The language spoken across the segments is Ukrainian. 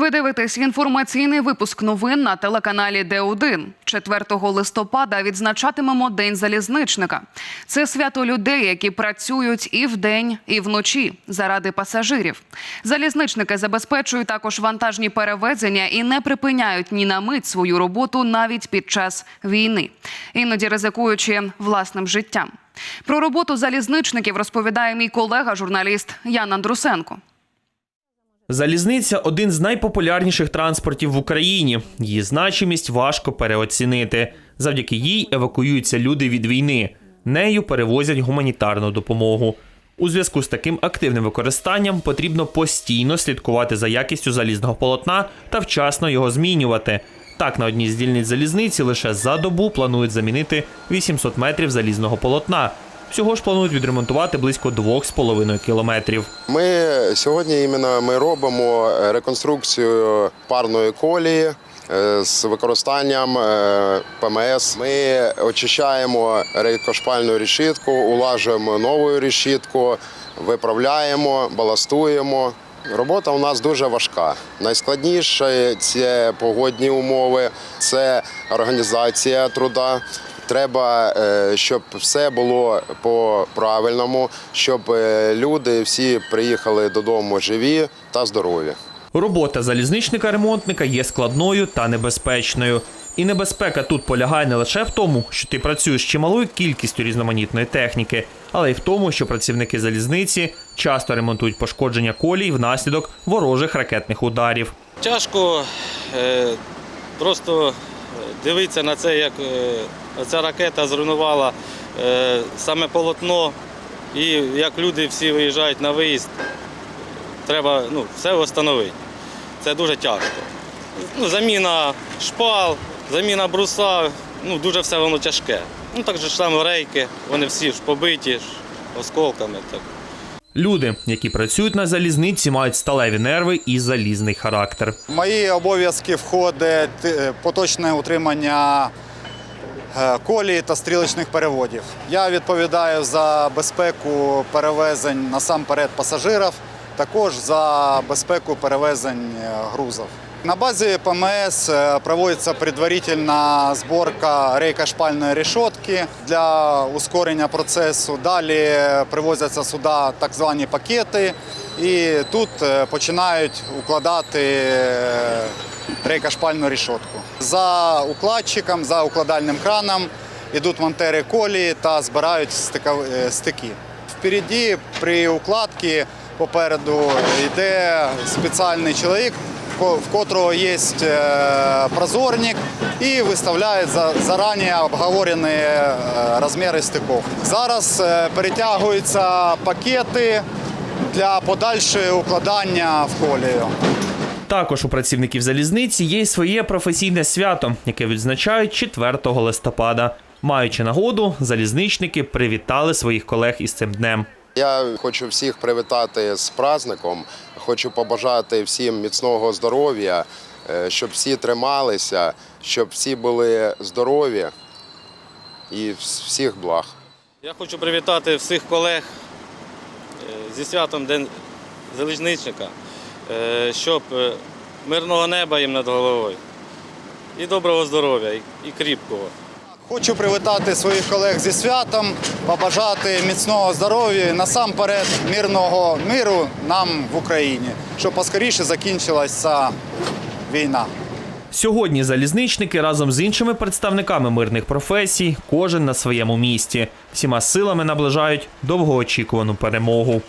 Ви дивитесь інформаційний випуск новин на телеканалі Д1. 4 листопада відзначатимемо День залізничника. Це свято людей, які працюють і вдень, і вночі заради пасажирів. Залізничники забезпечують також вантажні перевезення і не припиняють ні на мить свою роботу навіть під час війни, іноді ризикуючи власним життям. Про роботу залізничників розповідає мій колега, журналіст Ян Андрусенко. Залізниця один з найпопулярніших транспортів в Україні. Її значимість важко переоцінити. Завдяки їй евакуюються люди від війни. Нею перевозять гуманітарну допомогу. У зв'язку з таким активним використанням потрібно постійно слідкувати за якістю залізного полотна та вчасно його змінювати. Так, на одній з дільниць залізниці лише за добу планують замінити 800 метрів залізного полотна. Всього ж планують відремонтувати близько 2,5 кілометрів. Ми сьогодні іменно ми робимо реконструкцію парної колії е, з використанням е, ПМС. Ми очищаємо рейкошпальну решітку, улажуємо нову решітку, виправляємо, баластуємо. Робота у нас дуже важка. Найскладніше це погодні умови, це організація труда. Треба, е, щоб все було по правильному, щоб е, люди всі приїхали додому живі та здорові. Робота залізничника-ремонтника є складною та небезпечною. І небезпека тут полягає не лише в тому, що ти працюєш чималою кількістю різноманітної техніки, але й в тому, що працівники залізниці часто ремонтують пошкодження колій внаслідок ворожих ракетних ударів. Тяжко е, просто дивитися на це, як е, ця ракета зруйнувала е, саме полотно, і як люди всі виїжджають на виїзд, треба ну, все встановити. Це дуже тяжко. Ну, заміна шпал, заміна бруса, ну, дуже все воно тяжке. Ну, так же ж саме рейки, вони всі ж побиті ж, осколками. Так. Люди, які працюють на залізниці, мають сталеві нерви і залізний характер. Мої обов'язки входить е, поточне утримання е, колії та стрілочних переводів. Я відповідаю за безпеку перевезень насамперед пасажирів, також за безпеку перевезень е, грузів. На базі ПМС е, проводиться предварительна зборка рейка-шпальної решетки для ускорення процесу. Далі привозяться сюди так звані пакети, і тут починають укладати е, рейка-шпальну решетку. За укладчиком, за укладальним краном йдуть монтери колії та збирають стики. Впереді при укладці попереду йде спеціальний чоловік, в котрого є е, прозорник і виставляє за- зарані обговорені е, розміри стиків. Зараз е, перетягуються пакети для подальшого укладання в колію. Також у працівників залізниці є своє професійне свято, яке відзначають 4 листопада. Маючи нагоду, залізничники привітали своїх колег із цим днем. Я хочу всіх привітати з праздником. Хочу побажати всім міцного здоров'я, е, щоб всі трималися, щоб всі були здорові і всіх благ. Я хочу привітати всіх колег е, зі святом День залізничника, е, щоб мирного неба їм над головою і доброго здоров'я, і кріпкого. Хочу привітати своїх колег зі святом, побажати міцного здоров'я, насамперед мирного миру нам в Україні, щоб поскоріше закінчилася війна. Сьогодні залізничники разом з іншими представниками мирних професій, кожен на своєму місці, всіма силами наближають довгоочікувану перемогу.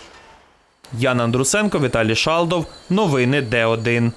Ян Андрусенко, Віталій Шалдов. Новини Д1.